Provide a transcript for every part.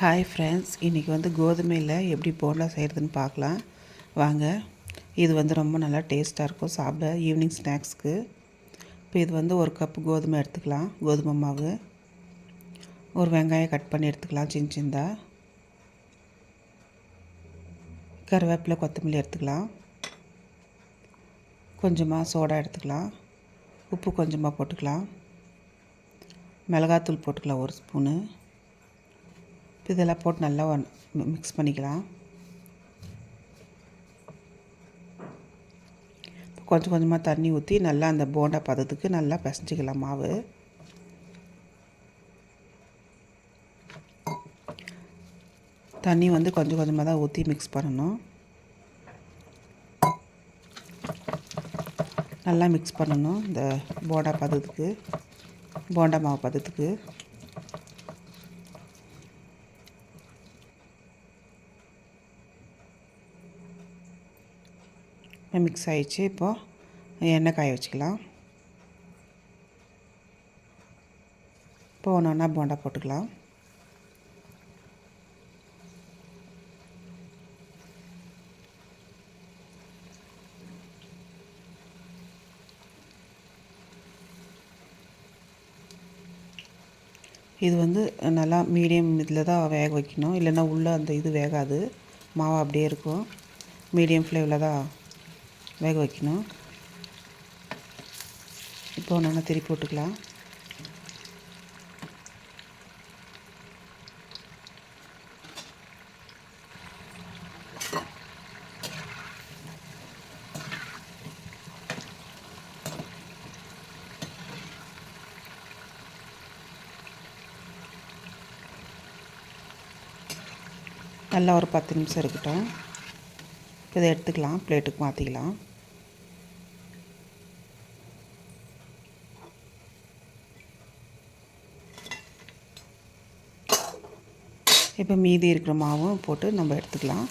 Hi friends இன்றைக்கி வந்து கோதுமையில் எப்படி போண்டா செய்கிறதுன்னு பார்க்கலாம். வாங்க இது வந்து ரொம்ப நல்லா டேஸ்ட்டாக இருக்கும். சாப்பிட ஈவினிங் ஸ்நாக்ஸ்க்கு இப்போ இது வந்து ஒரு கப்பு கோதுமை எடுத்துக்கலாம். கோதுமை மாவு. ஒரு வெங்காயம் கட் பண்ணி எடுத்துக்கலாம் சின்ன சின்னதாக கருவேப்பிலை கொத்தமல்லி எடுத்துக்கலாம். கொஞ்சமாக சோடா எடுத்துக்கலாம். உப்பு கொஞ்சமாக போட்டுக்கலாம். மிளகாத்தூள் போட்டுக்கலாம் ஒரு ஸ்பூனு இதெல்லாம் போட்டு நல்லா மிக்ஸ் பண்ணிக்கலாம். கொஞ்சம் கொஞ்சமாக தண்ணி ஊற்றி நல்லா அந்த போண்டா பதத்துக்கு நல்லா பிசைஞ்சிக்கலாம் மாவு. தண்ணி வந்து கொஞ்சம் கொஞ்சமாக தான் ஊற்றி மிக்ஸ் பண்ணணும். நல்லா மிக்ஸ் பண்ணணும் இந்த போண்டா பதத்துக்கு போண்டா மாவு பதத்துக்கு. மிக்ஸ் ஆகிடுச்சு இப்போது எண்ணெய் காய வச்சுக்கலாம். இப்போ ஒன்று ஒன்றா போண்டா போட்டுக்கலாம். இது வந்து நல்லா மீடியம் இதில் தான் வேக வைக்கணும். இல்லைன்னா உள்ளே அந்த இது வேகாது. மாவு அப்படியே இருக்கும். மீடியம் ஃப்ளேவில் தான் வேக வைக்கணும். இப்போ நல்லா திருப்பி போட்டுக்கலாம். நல்லா ஒரு பத்து நிமிஷம் இருக்கட்டும். இதை எடுத்துக்கலாம் பிளேட்டுக்கு மாற்றிக்கலாம் இப்போ மீதி இருக்கிற மாவும் போட்டு நம்ம எடுத்துக்கலாம்.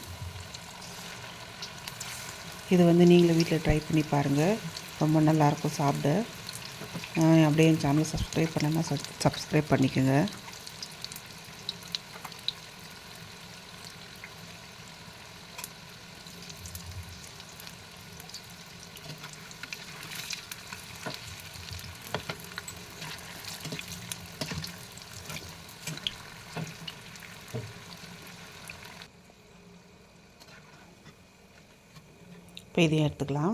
இது வந்து நீங்களும் வீட்டில் ட்ரை பண்ணி பாருங்கள் ரொம்ப நல்லாயிருக்கும் சாப்பிட. அப்படியே என் சேனலை சப்ஸ்கிரைப் பண்ணனா சப்ஸ்கிரைப் பண்ணிக்கோங்க. இப்போ இதையும் எடுத்துக்கலாம்.